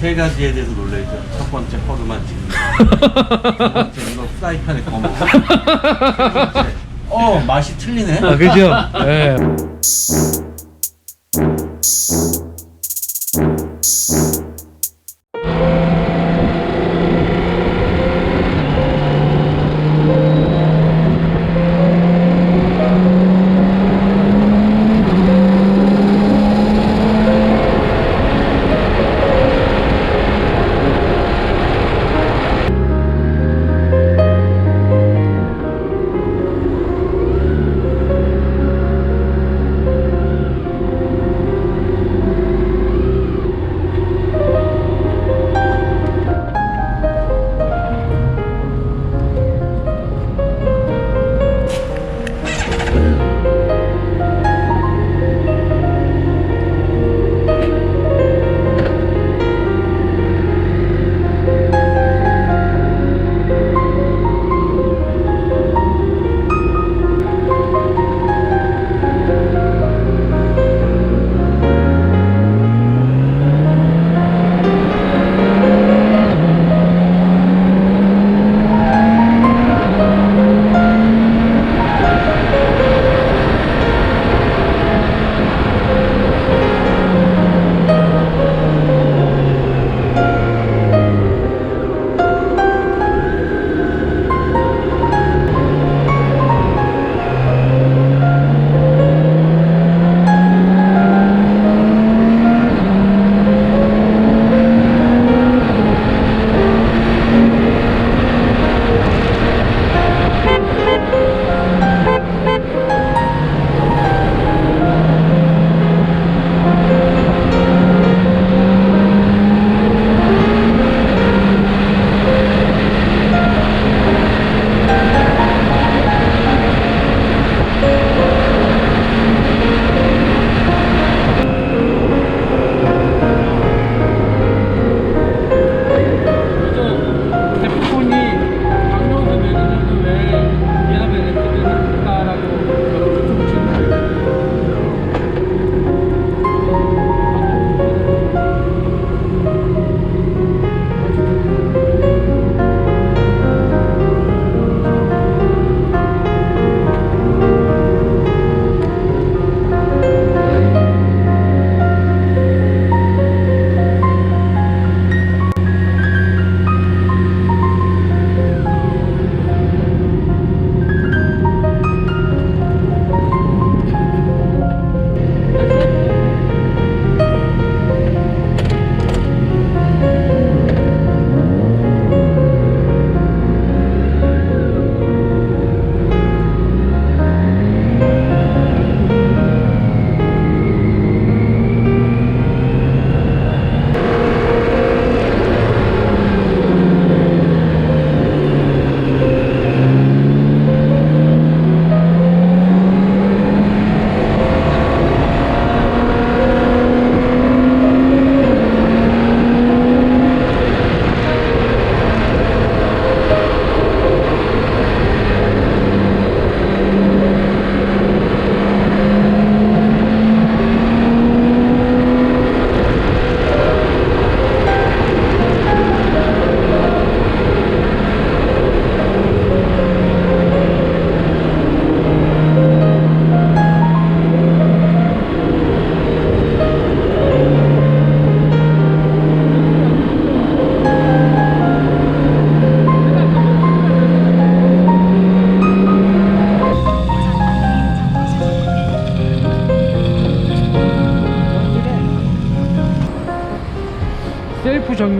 세 가지에 대해서 놀라죠. 첫 번째 허름한 집. 두 번째 이거 프라이팬에 구워 먹어. 세 번째, 어 맛이 틀리네. 아, 그죠? 예.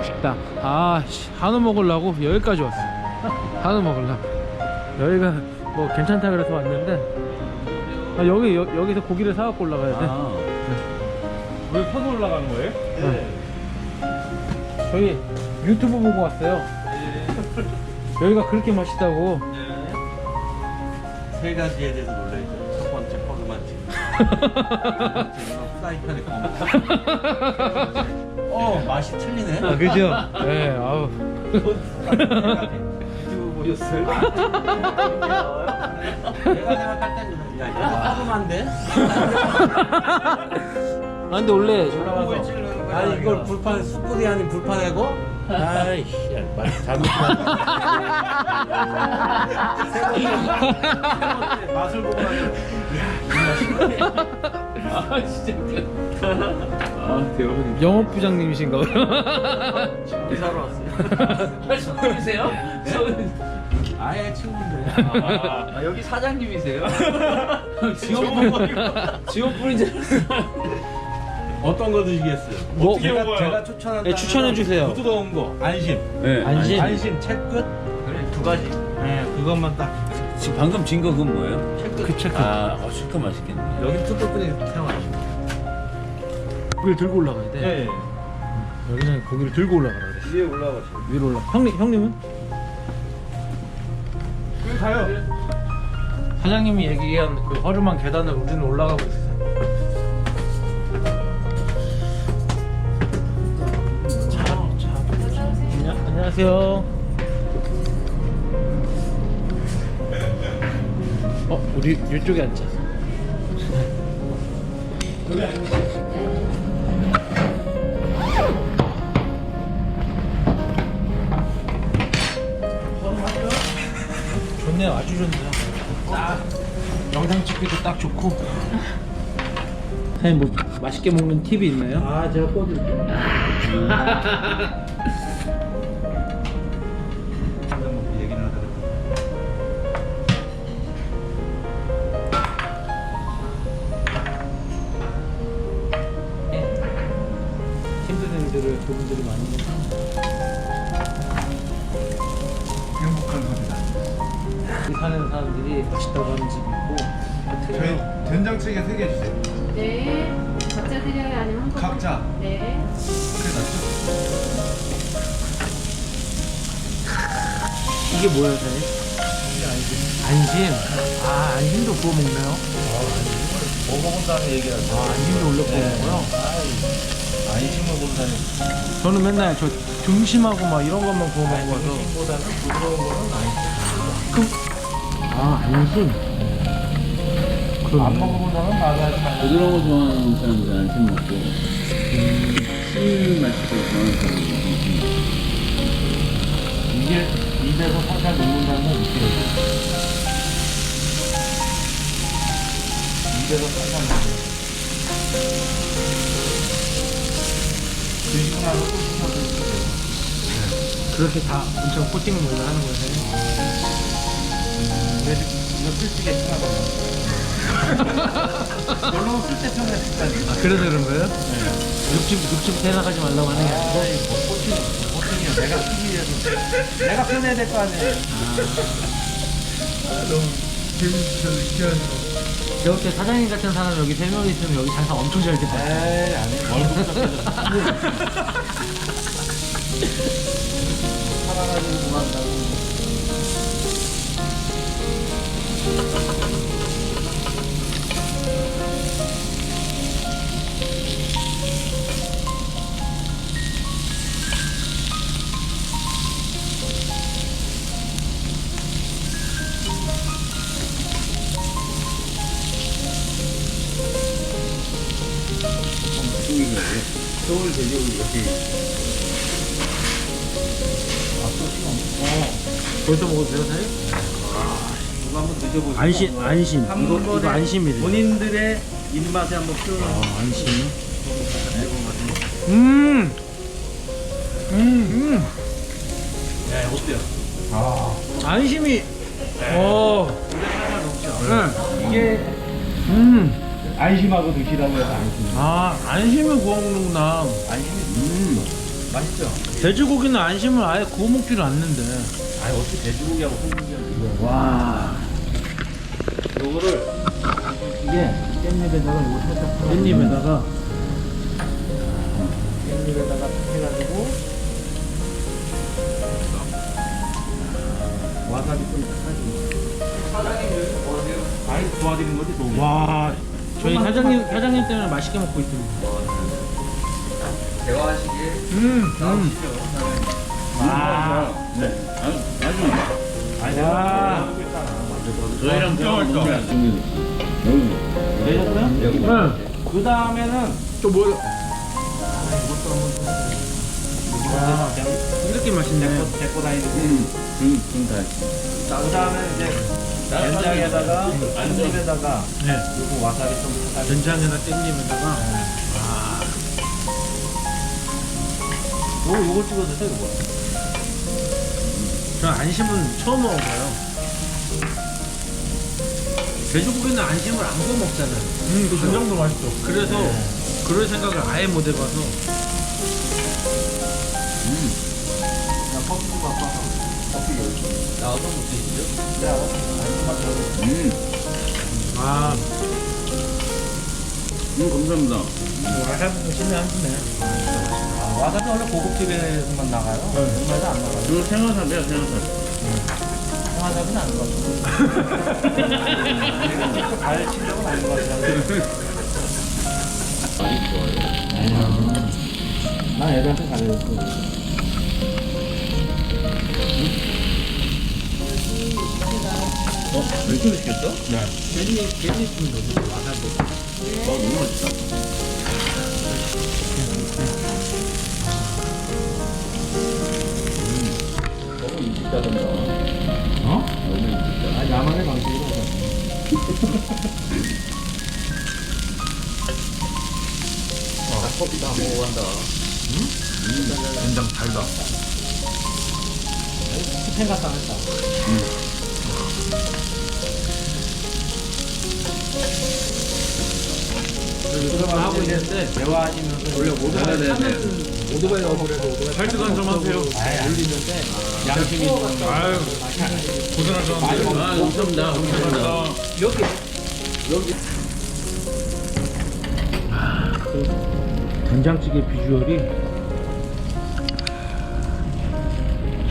정육 식당. 아, 씨, 한우 먹으려고 여기까지 왔어. 한우 먹으려고. 여기가 뭐 괜찮다 그래서 왔는데 아, 여기 여, 여기서 고기를 사갖고 올라가야 돼. 아, 왜 타고 올라가는 거예요? 저희 유튜브 보고 왔어요. 여기가 그렇게 맛있다고. 세 가지에 대해서 놀라죠. 첫 번째 프라이팬에 구워 먹 어. 세 맛이 틀리네. 아, 그죠? 네, 아우. 유튜브 보셨어요? 내가 생각할 때는 야 이거 허름한데? 아, 근데 원래 뭐에 찌르는 아 이걸 불판 숯불이 아닌 불판에고? 아이씨 말 잘못 세 번째 맛을 보고 나서 아 진짜 아 대박이다 영업 부장님이신가 봐요. 이사로 왔어요 아 손님이세요? 손 아예 친구인데 아, 여기 사장님이세요? 지원 지원분인 줄 알았어 어떤 거 드시겠어요? 뭐, 제가, 먹어요? 제가 추천한다 네, 추천해 주세요. 부드러운 거 안심 네 안심. 안심 채끝 그래 두 가지 네 그것만 딱 지금 방금 진 거 그건 뭐예요? 그 체크. 아 어, 실컷 맛있겠네 여기 뚜껑뿐이 사용하시고 고기를 들고 올라가야 돼. 네 여기는 고기를 들고 올라가라 그래. 위에 올라가시고 위로 올라. 형님 형님은? 여기 가요 사장님이 얘기한 그 허름한 계단을 우리는 올라가고 있어. 자, 자. 안녕, 안녕하세요. 우리 이쪽에 앉자. 좋네요, 아주 좋네요. 딱 영상 찍기도 딱 좋고. 사장님 뭐 맛있게 먹는 팁이 있나요? 아 제가 꺼드릴게요 일들을 그분들이 많이 행복한 겁니다 여기 사는 사람들이 맛있다고 하는 집이 있고 저희 된장찌개 3개 주세요 네. 각자 드려요? 아니면 한 번? 각자. 네. 그래 낫죠? 이게 뭐예요, 사장님? 안심. 아, 안심도 구워 먹네요. 뭐 먹은다는 얘기하죠 아, 안심도 올려 구워 먹어요. 안심을 본다는 저는 맨날 저 등심하고 막 이런 것만 구워 먹어서. 보다는 부드러운 거는 안심 아, 안심. 안 먹어본 사람은 말하지 말고 부드러운 거 좋아하는 사람들 안심 먹고. 신 맛있게 좋아하는 사람들 이게 입에서 살살 녹는다는 건 느껴요. 입에서 살살 녹는 드세요 그렇게 다 엄청 코팅을 먼저 하는 거예요. 그래서 이거 쓸지게 심하거든요. 물론 쓸때 색깔이 아, 그래서 그런 거예요? 육즙, 육즙 대나가지 말라고 하는 게 아니고. 아이 뭐 코팅 코팅이요. 내가 쓰기 위해서 내가 편해야 될 거 아니에요. 아, 너무 재밌어 느껴지 고 제가 볼때 사장님 같은 사람 여기 세 명 있으면 여기 장사 엄청 잘될것 같아요. 에이 살아가지고 뭐 한다고 서울 돼지고기 이렇게 벌써 먹어도 돼요, 사장님? 이거 한번 드셔보시고 안심, 안심. 한 이거, 번에 이거 안심이래요. 본인들의 입맛에 한번 표현을 아, 안심. 음! 음, 음. 네, 어때요? 안심이, 어, 살살 녹죠? 네. 이게, 음. 안심하고 드시라고 해서 안심 아, 안심을 구워 먹는구나. 안심이 음 맛있죠? 돼지고기는 안심을 아예 구워 먹지를 않는데. 아니 어떻게 돼지고기하고 소고기하고 와. 요거를 이게 깻잎에다가 이거 살짝 깻잎에다가 깻잎에다가 해가지고 와사비 좀 사가지고 사장님 여기서 뭐 하세요? 아니 도와드리는 거지 도움 와 저희 사장님 사장님 때문에 맛있게 먹고 있습니다. 대화하시기에 음, 음. 나오시죠 와. 네 아주 아주 아니 와. 내가 있잖아 저희랑 뼈, 뼈. 여기 여기 되셨어요? 여기 네. 그 다음에는 또 뭐? 아, 이렇게 맛있네. 데리고, 데리고 다니는 응. 응, 응, 다 했어. 그 다음에 이제 된장에다가 깻잎에다가 네. 그리고 와사비 좀 타다 된장에다 깻잎에다가 아, 요, 요거 찍어 드세요 요거 저 안심은 처음 먹어봐요. 돼지고기는 안심을 안 구워 먹잖아요. 음, 간장도 맛있어. 그래서 그럴 생각을 아예 못 해봐서 음, 아, 음, 감사합니다. 와사비도 신의 한 수네. 아, 와사비 원래 고급집에서만 나가요? 정말도 안 나가요 이거 생화사비야, 생화사비. 와사비는 갈 실력은 아닌 것 같아요. 난 애들한테 잘해줬어 어? 맥주 시켰어? 좀. 어, 너무 맛있다. 음, 너무. 어? 너무. 아 방식으로 커피 다 먹어간다. 된장 달다. 스팸 갖다 했다 이거 하고 있는데 대화하시면서 원래. 오토바이 어그래도 오토바이 팔뚝 한점 하세요. 올리는데 양심이 아유, 고생하셨는데. 아, 감사합니다. 감사합니다. 여기 된장찌개 비주얼이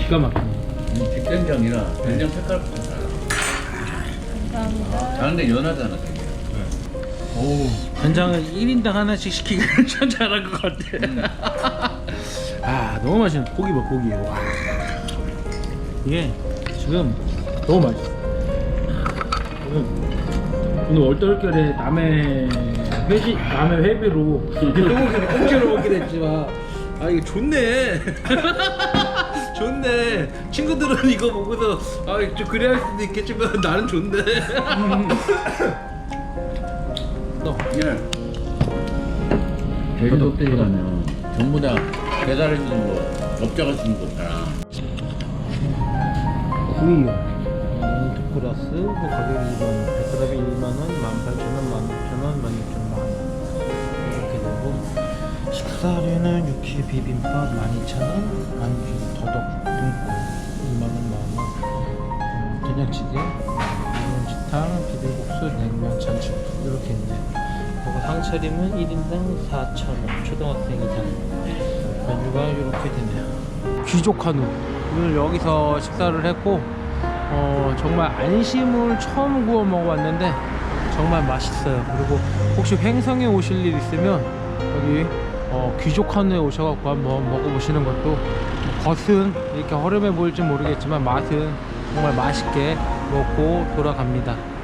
기가 막히네. 음, 뒷된장이라 된장 색깔부터 달라. 감사합니다. 다른데 연하잖아, 되게. 오, 된장을 1인당 하나씩 시키기 참 잘한 것 같아. 아, 너무 맛있네. 고기 봐, 고기. 와. 이게 지금 너무 맛있어. 오늘, 오늘 얼떨결에 남의 회지, 남의 회비로 소고기를 공짜로 먹게 됐지만, 아, 이게 좋네. 좋네. 친구들은 이거 보고서, 아, 좀 그래야 할 수도 있겠지만, 나는 좋네. 너. 예. 제주도 때 가면 전부 다 배달해 주는 거, 업자가 주는 거잖아. 구이요. 인트 플러스 뭐 가격이 2만 100g에 2만 원, 18,000원, 16,000원, 16,000원 이렇게 되고 식사류는 육회 비빔밥 12,000원, 안주 더덕 등고 2만 원, 만 원. 음, 된장찌개, 양념지탕, 비빔국수, 냉면, 잔치국수 이렇게 있네요. 그리고 상차림은 1인당 4,000원, 초등학생 이상. 메뉴가 이렇게 되네요. 귀족 한우. 오늘 여기서 식사를 했고 어, 정말 안심을 처음 구워 먹어봤는데 정말 맛있어요. 그리고 혹시 횡성에 오실 일 있으면 여기 어, 귀족 한우에 오셔갖고 한번 먹어보시는 것도 겉은 이렇게 허름해 보일지 모르겠지만 맛은 정말 맛있게 먹고 돌아갑니다.